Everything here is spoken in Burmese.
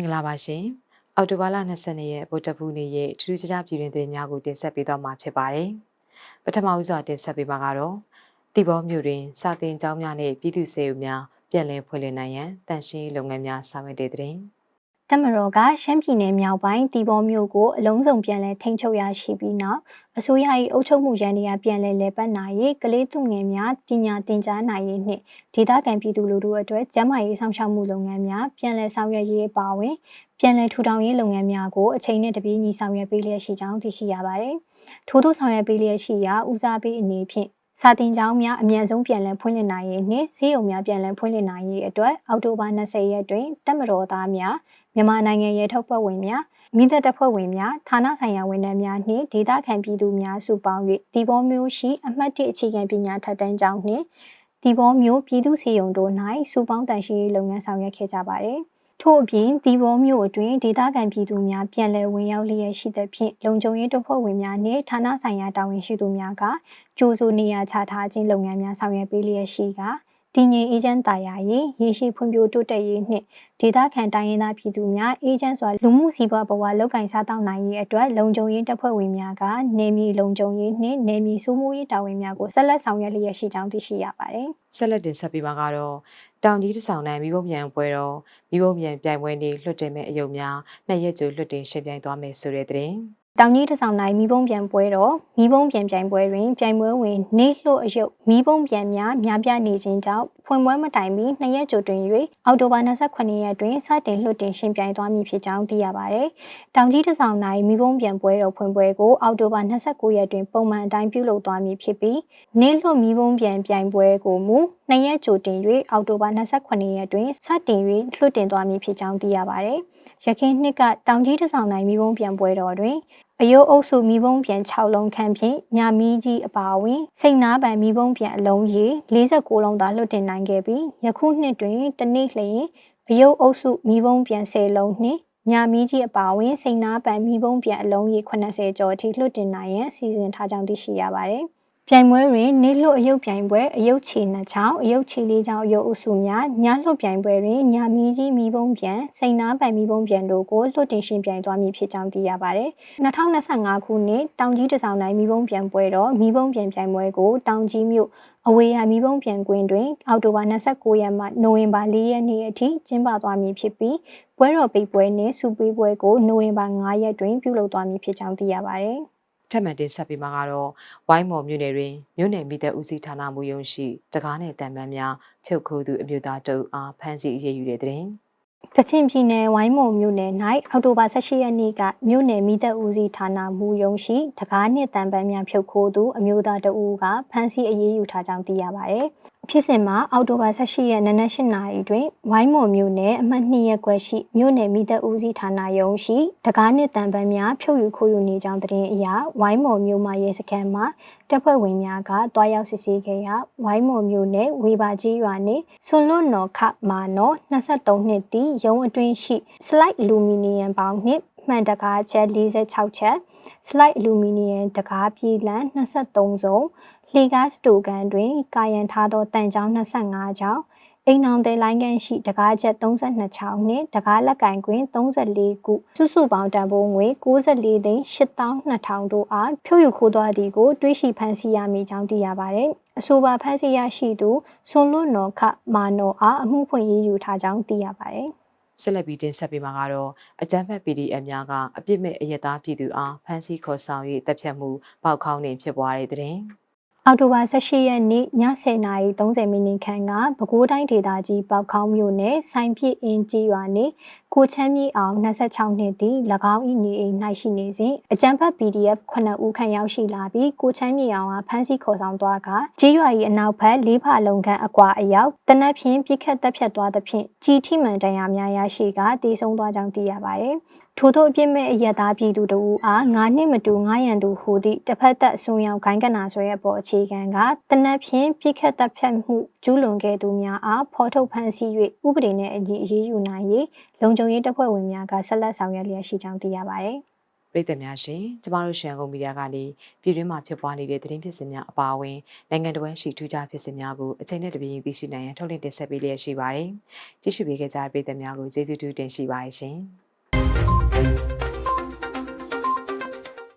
င်္ဂလာပါရှင်။အော်တိုဘာလ22ရက်ဗုဒ္ဓဘူးနေ့ရဲ့ထူးခြားပြည်တွင်သတင်းများကိုတင်ဆက်ပေးသွားမှာဖြစ်ပါတယ်။ပထမဦးစွာတင်ဆက်ပေးမှာကတော့တိဘောမြို့တွင်စာတင်ကျောင်းများနဲ့ပြည်သူ့စေအုပ်များပြည်လည်ဖွင့်လှစ်နိုင်ရန်တန်ရှင်းလုပ်ငန်းများဆောင်ရွက်တဲ့သတင်း။ တမတော်ကရှမ်းပြည်နယ်မြောက်ပိုင်းတီဘောမြို့ကိုအလုံးစုံပြန်လည်ထိန်းချုပ်ရရှိပြီးနောက်အစိုးရ၏အုပ်ချုပ်မှုရန်တရားပြန်လည်လည်ပတ်နိုင်ရေးကလေးသူငယ်များပညာသင်ကြားနိုင်ရေးနှင့်ဒေသခံပြည်သူလူထုအတွက်ကျန်းမာရေးဆောင်ရှောက်မှုလုပ်ငန်းများပြန်လည်ဆောင်ရွက်ရေးအပါအဝင်ပြန်လည်ထူထောင်ရေးလုပ်ငန်းများကိုအချိန်နဲ့တပြေးညီဆောင်ရွက်ပေးလျက်ရှိကြောင်းသိရှိရပါတယ်။ထို့သောဆောင်ရွက်ပေးလျက်ရှိရာဦးစားပေးအနေဖြင့် စာတင်ကျောင်းများအမြန်ဆုံးပြန်လည်ဖွင့်လှစ်နိုင်ရေးနှင့်ဈေးရုံများပြန်လည်ဖွင့်လှစ်နိုင်ရေးအတွက်အောက်တိုဘာ20ရက်တွင်တက်မတော်သားများမြန်မာနိုင်ငံရဲထုတ်ဖွဲ့ဝင်များမိသက်တပ်ဖွဲ့ဝင်များဌာနဆိုင်ရာဝန်ထမ်းများနှင့်ဒေသခံပြည်သူများစုပေါင်း၍ဒီဘောမျိုးရှိအမှတ်၁အခြေခံပညာထက်တန်းကျောင်းနှင့်ဒီဘောမျိုးပြည်သူစီယုံတို့၌စုပေါင်းတန်ရှိရေးလုပ်ငန်းဆောင်ရွက်ခဲ့ကြပါသည် ထို့အပြင်ဒီဘောမျိုးအတွင်းဒေသခံပြည်သူများပြန်လည်ဝင်ရောက်လျက်ရှိသဖြင့်လုံခြုံရေးတပ်ဖွဲ့ဝင်များနှင့်ဌာနဆိုင်ရာတာဝန်ရှိသူများကကြိုးစိုးနေရာချထားခြင်းလုပ်ငန်းများဆောင်ရွက်ပေးလျက်ရှိကာ တည်ငြိမ်အေးချမ်းသာယာရေးရေရှိဖွံ့ဖြိုးတိုးတက်ရေးနှင့်ဒေသခံတိုင်းရင်းသားပြည်သူများအေးချမ်းစွာလူမှုစီးပွားဘဝလုပ်ကိုင်စားသောက်နိုင်ရေးအတွက်လုံခြုံရေးတပ်ဖွဲ့ဝင်များကနေမြေလုံခြုံရေးနှင့်နေမြေစိုးမိုးရေးတာဝန်များကိုဆက်လက်ဆောင်ရွက်လျက်ရှိကြောင်းသိရှိရပါတယ်။ဆက်လက်တင်ဆက်ပေးမှာကတော့တောင်ကြီးတဆောင်နိုင်မိဘပြန်ပွဲတော်မိဘပြန်ပြိုင်ပွဲနေ့လွှတ်တင်မဲ့အယုံများနှစ်ရက်ကြိုလွှတ်တင်ရှင်းပြိုင်သွားမယ်ဆိုတဲ့သတင်း။ တောင်ကြီးတဆောင်နိုင်မိဘုံပြန်ပွဲတော်မိဘုံပြန်ပြိုင်ပွဲတွင်ပြိုင်ပွဲဝင်နေလှအယုတ်မိဘုံပြန်များများပြနေခြင်းကြောင့်ဖွင့်ပွဲမတိုင်မီနှစ်ရက်ကြိုတွင်၍အောက်တိုဘာ28ရက်တွင်စတင်လွှတ်တင်ရှင်ပြိုင်သွားမည်ဖြစ်ကြောင်းသိရပါသည်။တောင်ကြီးတဆောင်နိုင်မိဘုံပြန်ပွဲတော်ဖွင့်ပွဲကိုအောက်တိုဘာ29ရက်တွင်ပုံမှန်အတိုင်းပြုလုပ်သွားမည်ဖြစ်ပြီးနေလှမိဘုံပြန်ပြိုင်ပွဲကိုမူ နှစ်ရက်ကြိုတင်၍အောက်တိုဘာ28ရက်တွင်စတင်၍လွှတ်တင်သွားမည်ဖြစ်ကြောင်းသိရပါသည်။ရခိုင်နှစ်ကတောင်ကြီးတဆောင်နိုင်မိဘုံပြန်ပွဲတော်တွင်အယိုးအုပ်စုမိဘုံပြန်6လုံးခန့်ဖြင့်ညာမီးကြီးအပါအဝင်စိတ်နာပံမိဘုံပြန်အလုံးရေ46လုံးသာလွှတ်တင်နိုင်ခဲ့ပြီးယခုနှစ်တွင်တနေ့လျင်အယုတ်အုပ်စုမိဘုံပြန်10လုံးနှင့်ညာမီးကြီးအပါအဝင်စိတ်နာပံမိဘုံပြန်အလုံးရေ80ကျော်အထိလွှတ်တင်နိုင်ရန်စီစဉ်ထားကြောင်းသိရှိရပါတယ်။ ပြိုင်ပွဲတွင်နေလွတ်အယုတ်ပြိုင်ပွဲအယုတ်ချီနှစ်ချောင်းအယုတ်ချီလေးချောင်းအယုတ်အုပ်စုများညလွတ်ပြိုင်ပွဲတွင်ညာမီကြီးမီပုံပြန်စိန်နာပိုင်မီပုံပြန်တို့ကိုလွတ်တင်ရှင်ပြိုင်သွားမည်ဖြစ်ကြောင်းသိရပါတယ်။2025ခုနှစ်တောင်ကြီးတဆောင်တိုင်းမီပုံပြန်ပွဲတော့မီပုံပြန်ပြိုင်ပွဲကိုတောင်ကြီးမြို့အဝေးရမီပုံပြန်ကွင်းတွင်အောက်တိုဘာ29ရက်မှနိုဝင်ဘာ4ရက်နေ့အထိကျင်းပသွားမည်ဖြစ်ပြီးပွဲတော်ပိတ်ပွဲနှင့်စူပေးပွဲကိုနိုဝင်ဘာ9ရက်တွင်ပြုလုပ်သွားမည်ဖြစ်ကြောင်းသိရပါတယ်။ ထပ်မံတင်ဆက်ပေးမှာကတော့ဝိုင်းမော်မြို့နယ်တွင်မြို့နယ်မိသက်ဦးစီးဌာနမှူးရုံးရှိတကားနယ်တံပန်းများဖြုတ်ခိုးသူအမျိုးသားတအုပ်အားဖမ်းဆီးအရေးယူတဲ့တဲ့တင်ကချင်ပြည်နယ်ဝိုင်းမော်မြို့နယ်၌အောက်တိုဘာ18ရက်နေ့ကမြို့နယ်မိသက်ဦးစီးဌာနမှူးရုံးရှိတကားနှစ်တန်ပန်းများဖြုတ်ခိုးသူအမျိုးသားတအူးကဖမ်းဆီးအရေးယူထားကြောင်းသိရပါဗျ။ ဖြစ်စဉ်မှာအောက်တိုဘာ18ရက်နနက်8နာရီတွင်ဝိုင်းမော်မြို့နယ်အမှတ်2ရပ်ကွက်ရှိမြို့နယ်မိသက်ဦးစီးဌာနရုံးရှိတကားနှစ်တန်ပန်းများဖြုတ်ယူခိုးယူနေကြောင်းသတင်းအရဝိုင်းမော်မြို့မှာရဲစခန်းမှာတပ်ဖွဲ့ဝင်များကတွားရောက်စစ်ဆေးခဲ့ရာဝိုင်းမော်မြို့နယ်ဝေပါကြီးရွာနှင့်ဆွန်လွတ်နော်ခမာနော်23နှစ်တည်ရုံးအတွင်းရှိ slide အလူမီနီယံပေါင်းနှင့်မှန်တကားချက်46ချက် slide အလူမီနီယံတကားပြေးလံ23စုံ လှေကားစတိုကန်တွင်ကာယံထားသောတန်ကြောင်း25ချောင်းအိမ်အောင်တဲ့လိုင်းကန်ရှိတကားချက်32ချောင်းနှင့်တကားလက်ကင်ကွင်း34ခုစုစုပေါင်းတန်ဖိုးငွေ64သိန်း8200တို့အားဖြို့ယူခိုးသွားသည်ကိုတွေးရှိဖမ်းဆီးရမည်ကြောင်းသိရပါသည်အဆိုပါဖမ်းဆီးရရှိသူဆွန်လွတ်နော်ခမာနော်အားအမှုဖွင့်ရေးယူထားကြောင်းသိရပါသည်ဆက်လက်ပြီးတင်ဆက်ပေးမှာကတော့အကြမ်းဖက် PDF များကအပြစ်မဲ့အယက်သားပြည်သူအားဖမ်းဆီးခေါ်ဆောင်၍တပ်ဖြတ်မှုပေါက်ခေါင်းနေဖြစ်ပွားတဲ့တဲ့ အောက်တိုဘာ18ရက်နေ့ည10:30မိနစ်ခန့်ကပဲခူးတိုင်းဒေသကြီးပေါခေါင်းမြို့နယ်ဆိုင်ပြစ်အင်းကြီးရွာနှင့်ကိုချမ်းမြေအောင်26နှစ်သည်၎င်း၏နေအိမ်၌ရှိနေစဉ်အကြံဖတ် PDF 9ဦးခန့်ရောက်ရှိလာပြီးကိုချမ်းမြေအောင်ကဖမ်းဆီးခေါ်ဆောင်သွားကကြီးရွာ၏အနောက်ဘက်လေးဖာလုံခန့်အကွာအရောက်တနက်ဖြန်ပြစ်ခတ်တပ်ဖြတ်သွားသဖြင့်ကြီးထိမှန်တရားများရရှိကတည်ဆုံသွားကြောင်းသိရပါသည် ထို့သောအပြစ်မဲ့အယက်သားပြည်သူတို့အားငါနှစ်မတူငါရန်သူဟူသည့်တစ်ဖက်သက်အစွန်းရောက်ဂိုင်းကနာဆွဲရပေါ်အခြေခံကတနက်ဖြန်ပြစ်ခတ်တပ်ဖြတ်မှုကျူးလွန်ခဲ့သူများအားဖော်ထုတ်ဖမ်းဆီး၍ဥပဒေနှင့်အညီအရေးယူနိုင်ရေးလုံခြုံရေးတပ်ဖွဲ့ဝင်များကဆက်လက်ဆောင်ရွက်လျက်ရှိကြောင်းသိရပါသည်ပရိသတ်များရှင်ကျမတို့ရွှေရန်ကုန်မီဒီယာကနေပြည်တွင်းမှာဖြစ်ပွားနေတဲ့သတင်းဖြစ်စဉ်များအပါအဝင်နိုင်ငံတော်ဝန်ရှိထူးခြားဖြစ်စဉ်များကိုအချိန်နဲ့တပြေးညီသိရှိနိုင်ရန်ထုတ်လင်းတင်ဆက်ပေးလျက်ရှိပါတယ်။ကြည့်ရှုပေးကြတဲ့ပရိသတ်များကိုကျေးဇူးတူတင်ရှိပါတယ်ရှင်။ you